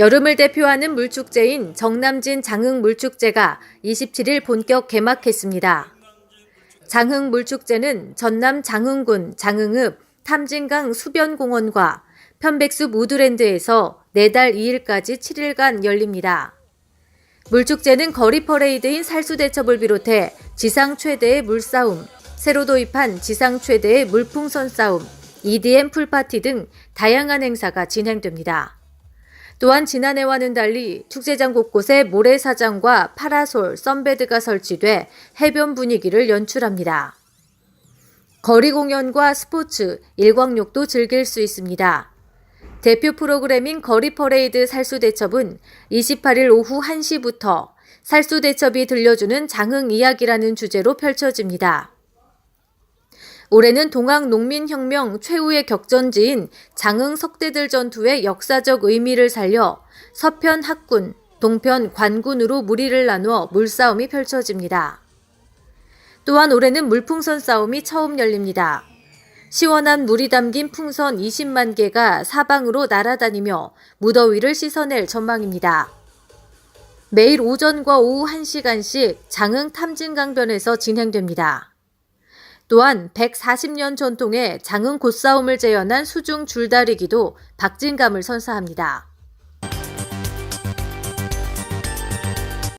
여름을 대표하는 물축제인 정남진 장흥 물축제가 27일 본격 개막했습니다. 장흥 물축제는 전남 장흥군 장흥읍 탐진강 수변공원과 편백숲 우드랜드에서 내달 2일까지 7일간 열립니다. 물축제는 거리 퍼레이드인 살수대첩을 비롯해 지상 최대의 물싸움, 새로 도입한 지상 최대의 물풍선 싸움, EDM 풀파티 등 다양한 행사가 진행됩니다. 또한 지난해와는 달리 축제장 곳곳에 모래사장과 파라솔, 썬베드가 설치돼 해변 분위기를 연출합니다. 거리 공연과 스포츠, 일광욕도 즐길 수 있습니다. 대표 프로그램인 거리 퍼레이드 살수대첩은 28일 오후 1시부터 살수대첩이 들려주는 장흥 이야기라는 주제로 펼쳐집니다. 올해는 동학 농민혁명 최후의 격전지인 장흥 석대들 전투의 역사적 의미를 살려 서편 학군, 동편 관군으로 무리를 나누어 물싸움이 펼쳐집니다. 또한 올해는 물풍선 싸움이 처음 열립니다. 시원한 물이 담긴 풍선 20만 개가 사방으로 날아다니며 무더위를 씻어낼 전망입니다. 매일 오전과 오후 1시간씩 장흥 탐진강변에서 진행됩니다. 또한 140년 전통의 장흥 곧싸움을 재현한 수중 줄다리기도 박진감을 선사합니다.